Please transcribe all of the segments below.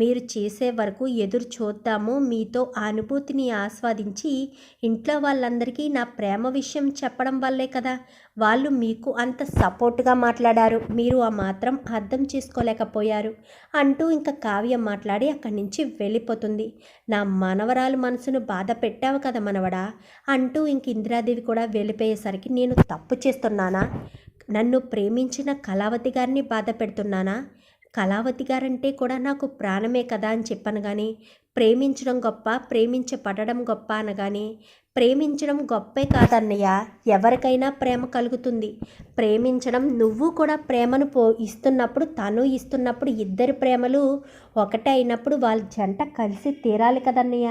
మీరు చేసే వరకు ఎదురు చూద్దాము. మీతో ఆ అనుభూతిని ఆస్వాదించి ఇంట్లో వాళ్ళందరికీ నా ప్రేమ విషయం చెప్పడం వల్లే కదా. వాళ్ళు మీకు అంత సపోర్ట్గా మాట్లాడారు. మీరు ఆ మాత్రం అర్థం చేసుకోలేకపోయారు అంటూ ఇంకా కావ్య మాట్లాడి అక్కడి నుంచి వెళ్ళిపోతుంది. నా మనవరాలు మనసును బాధ పెట్టావు కదా మనవడా అంటూ ఇంక ఇందిరాదేవి కూడా వెళ్ళిపోయేసరికి నేను తప్పు చేస్తున్నానా? నన్ను ప్రేమించిన కళావతి గారిని బాధ పెడుతున్నానా? కళావతి గారంటే కూడా నాకు ప్రాణమే కదా అని చెప్పాను కానీ ప్రేమించడం గొప్ప ప్రేమించబడడం గొప్ప అనగానే ప్రేమించడం గొప్పే కాదన్నయ్య. ఎవరికైనా ప్రేమ కలుగుతుంది. ప్రేమించడం నువ్వు కూడా ప్రేమను పో ఇస్తున్నప్పుడు తను ఇస్తున్నప్పుడు ఇద్దరి ప్రేమలు ఒకటే అయినప్పుడు వాళ్ళ జంట కలిసి తీరాలి కదన్నయ్య.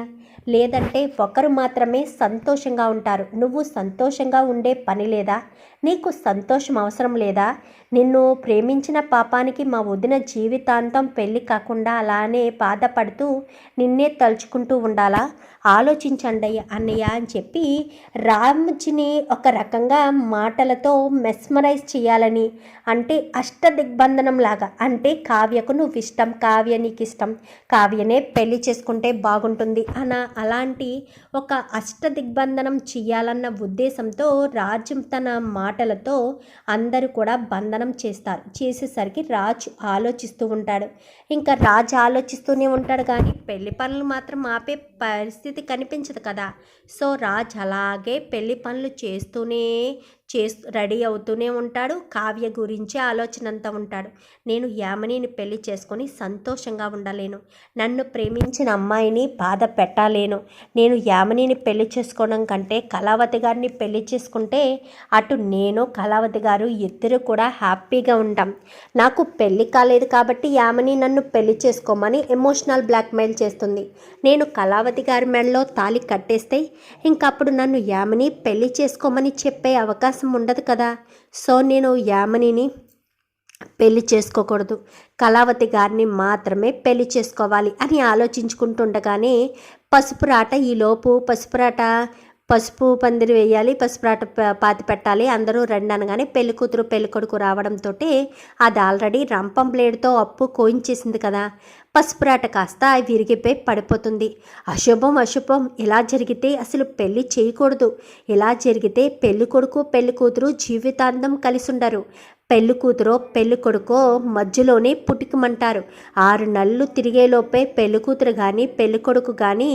లేదంటే ఒకరు మాత్రమే సంతోషంగా ఉంటారు. నువ్వు సంతోషంగా ఉండే పని లేదా? నీకు సంతోషం అవసరం లేదా? నిన్ను ప్రేమించిన పాపానికి మా వదిన జీవితాంతం పెళ్ళి కాకుండా అలానే బాధపడుతూ నిన్నే తలుచుకుంటూ ఉండాలా? ఆలోచించండి అన్నయ్య అని చెప్పి రామ్జీని ఒక రకంగా మాటలతో మెస్మరైజ్ చేయాలని అంటే అష్ట దిగ్బంధనం లాగా అంటే కావ్యకు నువ్వు ఇష్టం కావ్య నీకు ఇష్టం కావ్యనే పెళ్ళి చేసుకుంటే బాగుంటుంది అన అలాంటి ఒక అష్ట దిగ్బంధనం చేయాలన్న ఉద్దేశంతో రాజు తన మాటలతో అందరూ కూడా బంధనం చేస్తారు. చేసేసరికి రాజు ఆలోచిస్తూ ఉంటాడు. ఇంకా రాజు ఆలోచిస్తూనే ఉంటాడు కానీ పెళ్ళి పనులు మాత్రం ఆపే పరిస్థితి కనిపించదు కదా. సో రాజ్ అలాగే పెళ్ళి పనులు చేస్తూనే చేస్తూ రెడీ అవుతూనే ఉంటాడు. కావ్య గురించే ఆలోచనంతా ఉంటాడు. నేను యామినిని పెళ్ళి చేసుకొని సంతోషంగా ఉండలేను. నన్ను ప్రేమించిన అమ్మాయిని బాధ పెట్టలేను. నేను యామినిని పెళ్ళి చేసుకోవడం కంటే కళావతి గారిని పెళ్ళి చేసుకుంటే అటు నేను కళావతి గారు ఇద్దరు కూడా హ్యాపీగా ఉంటాం. నాకు పెళ్ళి కాలేదు కాబట్టి యామిని నన్ను పెళ్ళి చేసుకోమని ఎమోషనల్ బ్లాక్మెయిల్ చేస్తుంది. నేను కళావతి గారి మెడలో తాలి కట్టేస్తే ఇంకప్పుడు నన్ను యామిని పెళ్ళి చేసుకోమని చెప్పే అవకాశం అవకాశం ఉండదు కదా. సో నేను యామనిని పెళ్ళి చేసుకోకూడదు. కళావతి గారిని మాత్రమే పెళ్ళి చేసుకోవాలి అని ఆలోచించుకుంటుండగానే పసుపురాట ఈలోపు పసుపురాట పసుపు పందిరి వేయాలి పసుపురాట పాతి పెట్టాలి అందరూ రండి అనగానే పెళ్ళి కూతురు పెళ్ళి కొడుకు రావడంతో అది ఆల్రెడీ రంపం బ్లేడ్తో అప్పు కోయించేసింది కదా. పసుపురాట కాస్త విరిగిపోయి పడిపోతుంది. అశుభం అశుభం ఇలా జరిగితే అసలు పెళ్ళి చేయకూడదు. ఇలా జరిగితే పెళ్ళి కొడుకు పెళ్ళి కూతురు జీవితాంతం కలిసి ఉండరు పెళ్ళి కూతురో పెళ్ళి కొడుకో మధ్యలోనే పుట్టుకమంటారు. ఆరు నెలలు తిరిగేలోపే పెళ్ళి కూతురు కానీ పెళ్ళి కొడుకు కానీ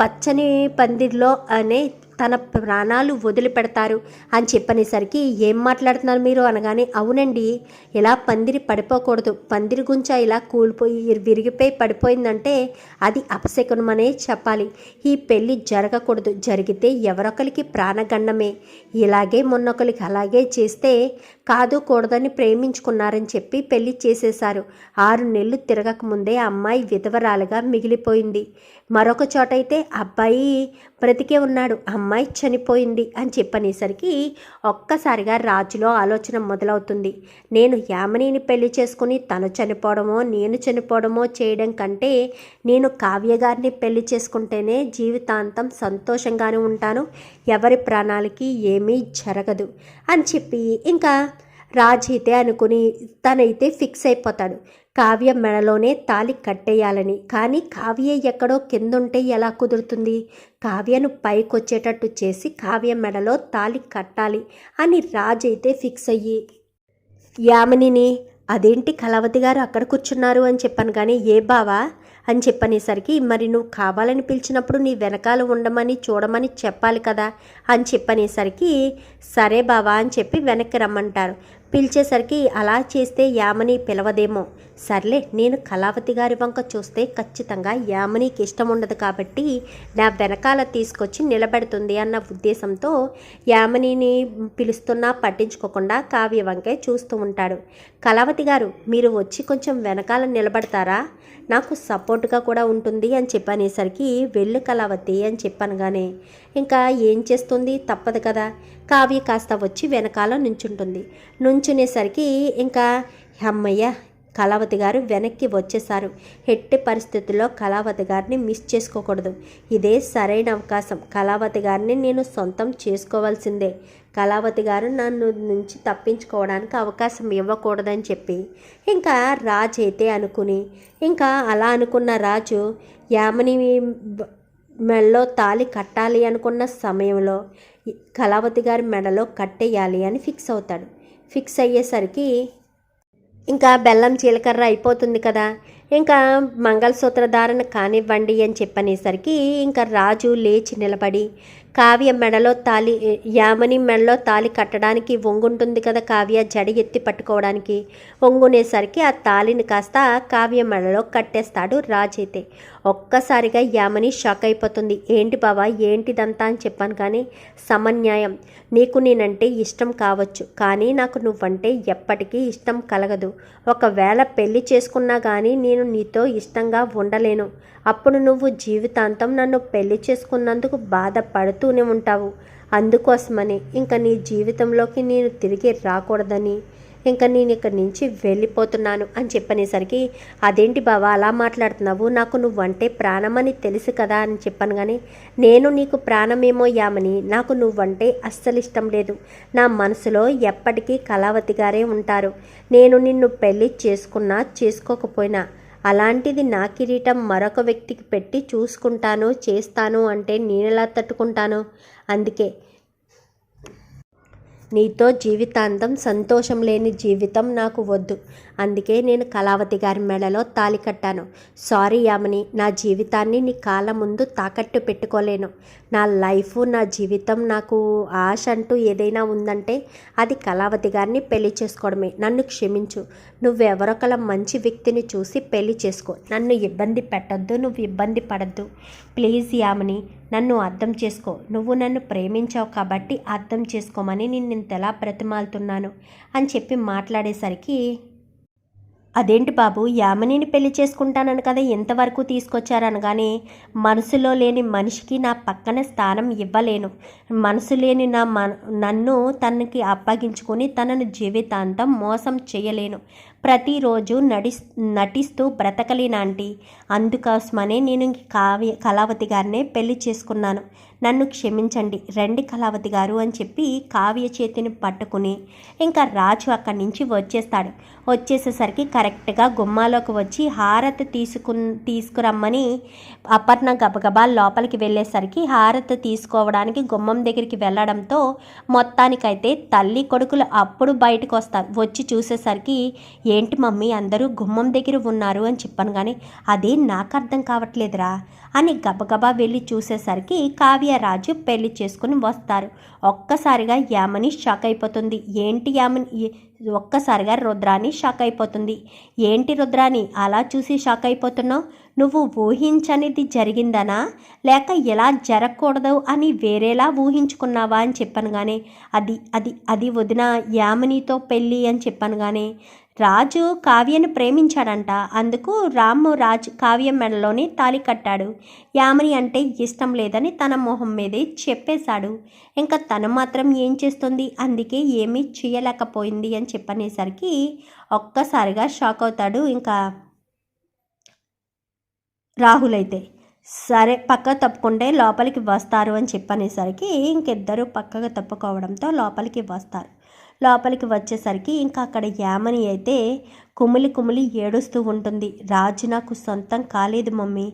పచ్చని పందిరిలో అనే తన ప్రాణాలు వదిలిపెడతారు అని చెప్పనేసరికి ఏం మాట్లాడుతున్నారు మీరు అనగానే అవునండి ఇలా పందిరి పడిపోకూడదు. పందిరి గుంచ ఇలా కూలిపోయి విరిగిపోయి పడిపోయిందంటే అది అపశకునమనే చెప్పాలి. ఈ పెళ్ళి జరగకూడదు. జరిగితే ఎవరొకరికి ప్రాణగండమే. ఇలాగే మొన్నొకరికి అలాగే చేస్తే కాదు కూడదని ప్రేమించుకున్నారని చెప్పి పెళ్ళి చేసేశారు. ఆరు నెలలు తిరగకముందే అమ్మాయి విధవరాలుగా మిగిలిపోయింది. మరొక చోటైతే అబ్బాయి బ్రతికే ఉన్నాడు అమ్మాయి చనిపోయింది అని చెప్పనేసరికి ఒక్కసారిగా రాజులో ఆలోచన మొదలవుతుంది. నేను యామనీని పెళ్ళి చేసుకుని తను చనిపోవడమో నేను చనిపోవడమో చేయడం కంటే నేను కావ్య గారిని పెళ్ళి చేసుకుంటేనే జీవితాంతం సంతోషంగానే ఉంటాను. ఎవరి ప్రాణాలకి ఏమీ జరగదు అని చెప్పి ఇంకా రాజు అయితే అనుకుని తనైతే ఫిక్స్ అయిపోతాడు. కావ్య మెడలోనే తాలి కట్టేయాలని. కానీ కావ్య ఎక్కడో కిందుంటే ఎలా కుదురుతుంది? కావ్యను పైకొచ్చేటట్టు చేసి కావ్య మెడలో తాలి కట్టాలి అని రాజు అయితే ఫిక్స్ అయ్యి యామినిని అదేంటి కలవతి గారు అక్కడ కూర్చున్నారు అని చెప్పాను. కానీ ఏ బావా? అని చెప్పనేసరికి మరి నువ్వు కావాలని పిలిచినప్పుడు నీ వెనకాల ఉండమని చూడమని చెప్పాలి కదా? అని చెప్పనేసరికి సరే బావా అని చెప్పి వెనక్కి రమ్మంటారు. పిలిచేసరికి అలా చేస్తే యామని పిలవదేమో. సర్లే నేను కళావతి గారి వంక చూస్తే ఖచ్చితంగా యామనికి ఇష్టం ఉండదు కాబట్టి నా వెనకాల తీసుకొచ్చి నిలబెడుతుంది అన్న ఉద్దేశంతో యామనిని పిలుస్తున్నా పట్టించుకోకుండా కావ్య వంకే చూస్తూ ఉంటాడు. కళావతి గారు మీరు వచ్చి కొంచెం వెనకాల నిలబడతారా? నాకు సపోర్ట్గా కూడా ఉంటుంది అని చెప్పనేసరికి వెళ్ళు కళావతి అని చెప్పనగానే ఇంకా ఏం చేస్తుంది? తప్పదు కదా. కావ్య కాస్త వచ్చి వెనకాల నుంచుంటుంది. నుంచునేసరికి ఇంకా అమ్మయ్య కళావతి గారు వెనక్కి వచ్చేసారు ఎట్టి పరిస్థితుల్లో కళావతి గారిని మిస్ చేసుకోకూడదు. ఇదే సరైన అవకాశం. కళావతి గారిని నేను సొంతం చేసుకోవాల్సిందే. కళావతి గారు నన్ను నుంచి తప్పించుకోవడానికి అవకాశం ఇవ్వకూడదని చెప్పి. ఇంకా రాజు అయితే అనుకుని ఇంకా అలా అనుకున్న రాజు యామిని మెడలో తాళి కట్టాలి అనుకున్న సమయంలో కళావతి గారి మెడలో కట్టేయాలి అని ఫిక్స్ అవుతాడు. ఫిక్స్ అయ్యేసరికి ఇంకా బెల్లం జీలకర్ర అయిపోతుంది కదా. ఇంకా మంగళసూత్ర ధారణ కానివ్వండి అని చెప్పనేసరికి ఇంకా రాజు లేచి నిలబడి కావ్య మెడలో తాలి యామని మెడలో తాలి కట్టడానికి వంగుంటుంది కదా కావ్య జడ ఎత్తి పట్టుకోవడానికి. వంగునేసరికి ఆ తాలిని కాస్త కావ్య మెడలో కట్టేస్తాడు రాజైతే. ఒక్కసారిగా యామని షాక్ అయిపోతుంది. ఏంటి బావా ఏంటిదంతా అని చెప్పాను కానీ సమన్యాయం. నీకు నేనంటే ఇష్టం కావచ్చు కానీ నాకు నువ్వంటే ఎప్పటికీ ఇష్టం కలగదు. ఒకవేళ పెళ్ళి చేసుకున్నా కానీ నేను నీతో ఇష్టంగా ఉండలేను. అప్పుడు నువ్వు జీవితాంతం నన్ను పెళ్ళి చేసుకున్నందుకు బాధపడుతూనే ఉంటావు. అందుకోసమని ఇంకా నీ జీవితంలోకి నేను తిరిగి రాకూడదని. ఇంకా నేను ఇక్కడి నుంచి వెళ్ళిపోతున్నాను అని చెప్పనేసరికి అదేంటి బావా అలా మాట్లాడుతున్నావు? నాకు నువ్వంటే ప్రాణమని తెలుసు కదా అని చెప్పాను కానీ నేను నీకు ప్రాణమేమో యామని నాకు నువ్వంటే అస్సలు ఇష్టం లేదు. నా మనసులో ఎప్పటికీ కళావతి గారే ఉంటారు. నేను నిన్ను పెళ్ళి చేసుకున్నా చేసుకోకపోయినా అలాంటిది నా కిరీటం మరొక వ్యక్తికి పెట్టి చూసుకుంటాను చేస్తాను అంటే నేనెలా తట్టుకుంటాను? అందుకే. నీతో జీవితాంతం సంతోషం లేని జీవితం నాకు వద్దు. అందుకే నేను కళావతి గారి మెడలో తాలి కట్టాను. సారీ యామని నా జీవితాన్ని నీ కాళ్ళ ముందు తాకట్టు పెట్టుకోలేను. నా లైఫ్ నా జీవితం నాకు ఆశ అంటూ ఏదైనా ఉందంటే అది కళావతి గారిని పెళ్ళి చేసుకోవడమే. నన్ను క్షమించు. నువ్వెవరొకల మంచి వ్యక్తిని చూసి పెళ్ళి చేసుకో. నన్ను ఇబ్బంది పెట్టొద్దు నువ్వు ఇబ్బంది పడద్దు. ప్లీజ్ యామని నన్ను అర్థం చేసుకో. నువ్వు నన్ను ప్రేమించావు కాబట్టి అర్థం చేసుకోమని నేను ఇంతలా బ్రతిమాలుతున్నాను అని చెప్పి మాట్లాడేసరికి అదేంటి బాబు యామినిని పెళ్ళి చేసుకుంటానని కదా ఎంతవరకు తీసుకొచ్చారనగానే మనసులో లేని మనిషికి నా పక్కన స్థానం ఇవ్వలేను. మనసు లేని నా మన నన్ను తనకి అప్పగించుకొని తనను జీవితాంతం మోసం చేయలేను. ప్రతిరోజు నడి నటిస్తూ బ్రతకలేనాంటి. అందుకోసమనే నేను కావ్య కళావతి గారినే పెళ్ళి చేసుకున్నాను. నన్ను క్షమించండి రండి కళావతి గారు అని చెప్పి కావ్య చేతిని పట్టుకుని ఇంకా రాజు అక్కడి నుంచి వచ్చేస్తాడు. వచ్చేసేసరికి కరెక్ట్గా గుమ్మాలోకి వచ్చి హారతి తీసుకు తీసుకురమ్మని అపర్ణ గబగబా లోపలికి వెళ్ళేసరికి హారతి తీసుకోవడానికి గుమ్మం దగ్గరికి వెళ్ళడంతో మొత్తానికైతే తల్లి కొడుకులు అప్పుడు బయటకు వస్తారు వచ్చి చూసేసరికి ఏంటి మమ్మీ అందరూ గుమ్మం దగ్గర ఉన్నారు అని చెప్పాను కానీ అదే నాకు అర్థం కావట్లేదురా అని గబగబా వెళ్ళి చూసేసరికి కావ్యరాజు పెళ్ళి చేసుకుని వస్తారు. ఒక్కసారిగా యామని షాక్ అయిపోతుంది. ఏంటి యామని? ఒక్కసారిగా రుద్రాని షాక్ అయిపోతుంది. ఏంటి రుద్రాని అలా చూసి షాక్ అయిపోతున్నావు? నువ్వు ఊహించనిది జరిగిందనా? లేక ఎలా జరగకూడదు అని వేరేలా ఊహించుకున్నావా అని చెప్పాను కానీ అది అది అది వదిన యామినితో పెళ్ళి అని చెప్పాను కానీ రాజు కావ్యను ప్రేమించాడంట. అందుకు రాము రాజు కావ్య మెడలోని తాలి కట్టాడు. యామిని అంటే ఇష్టం లేదని తన మొహం మీదే చెప్పేశాడు. ఇంకా తను మాత్రం ఏం చేస్తుంది? అందుకే ఏమీ చేయలేకపోయింది అని చెప్పనేసరికి ఒక్కసారిగా షాక్ అవుతాడు ఇంకా రాహుల్ అయితే. సరే పక్క తప్పుకుంటే లోపలికి వస్తారు అని చెప్పనేసరికి ఇంకిద్దరూ పక్కగా తప్పుకోవడంతో లోపలికి వస్తారు. లోపలికి వచ్చేసరికి ఇంకా అక్కడ యామని అయితే కుమిలి కుమిలి ఏడుస్తూ ఉంటుంది. రాజు నాకు సొంతం కాలేదు మమ్మీ.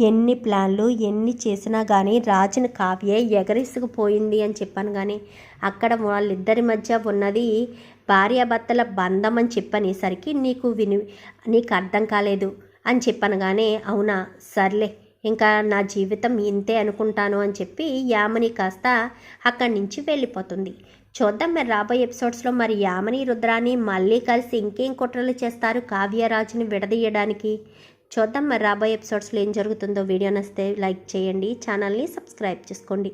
ఎన్ని ప్లాన్లు ఎన్ని చేసినా కానీ రాజుని కావ్యే ఎగరేసుకుపోయింది అని చెప్పాను కానీ అక్కడ వాళ్ళిద్దరి మధ్య ఉన్నది భార్యాభర్తల బంధం అని చెప్పనేసరికి నీకు విని నీకు అర్థం కాలేదు అని చెప్పనగానే అవునా? సర్లే. ఇంకా నా జీవితం ఇంతే అనుకుంటాను అని చెప్పి యామని కాస్త అక్కడి నుంచి వెళ్ళిపోతుంది. చూద్దాం మరి రాబోయే ఎపిసోడ్స్లో మరి యామని రుద్రాని మళ్ళీ కలిసి ఇంకేం కుట్రలు చేస్తారు కావ్యరాజుని విడదీయడానికి. చూద్దాం మరి రాబోయే ఎపిసోడ్స్లో ఏం జరుగుతుందో. వీడియో నస్తే లైక్ చేయండి ఛానల్ని సబ్స్క్రైబ్ చేసుకోండి.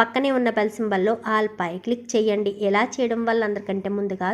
పక్కనే ఉన్న బెల్ సింబల్లో ఆల్ పై క్లిక్ చేయండి. ఎలా చేయడం వల్ల అందరికంటే ముందుగా